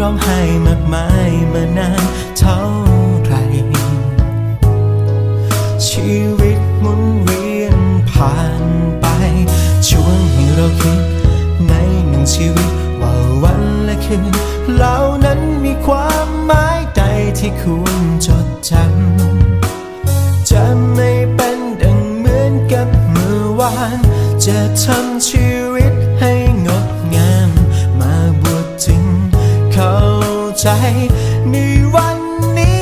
ร้องไห้มากมายมานานเท่าไหรชีวิตหมุนเวียนผ่านไป ชวนให้เราคิดในหนึ่งชีวิตว่าวันและคืนเหล่านั้นมีความหมายใดที่ควรจดจำ จะไม่เป็นดังเหมือนกับเมื่อวาน จะทำชีวิต ใจในวันนี้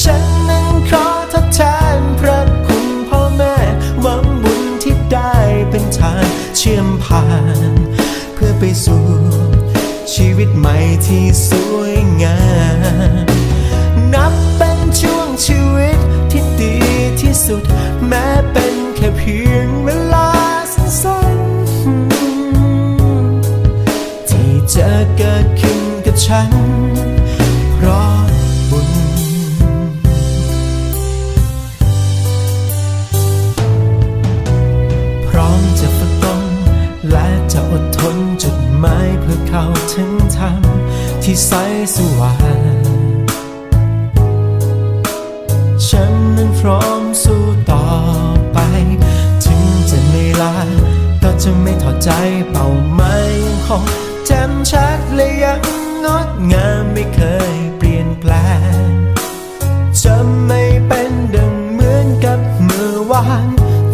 ฉันนั้นขอทดแทนพระคุณพ่อแม่หวังบุญที่ได้เป็นทางเชื่อมผ่าน เพื่อไปสู่ชีวิตใหม่ที่สวยงาม นับเป็นช่วงชีวิตที่ดีที่สุด แม้เป็นแค่เพียงเวลาสั้นๆที่จะเกิด กับฉัน เพราะบุญ พร้อมจะฝึกตนและจะอดทนจุดหมายเพื่อเข้าถึงธรรมที่ใสสว่างฉันนั้นพร้อมสู้ต่อไป ถึงจะเหนื่ล้าก็จะไม่ถอดใจเป้าหมายยังคงแจ่มชัดและยัง งดงามไม่เคยเปลี่ยนแปลงจะไม่เป็นดังเหมือนกับเมื่อวาน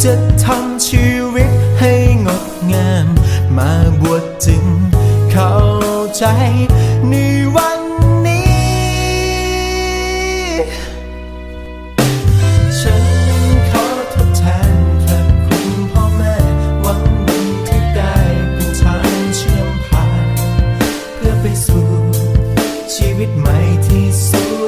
จะทำชีวิตให้งดงาม มาบวชจึงเข้าใจในวัน ชีวิตใหม่ที่สวย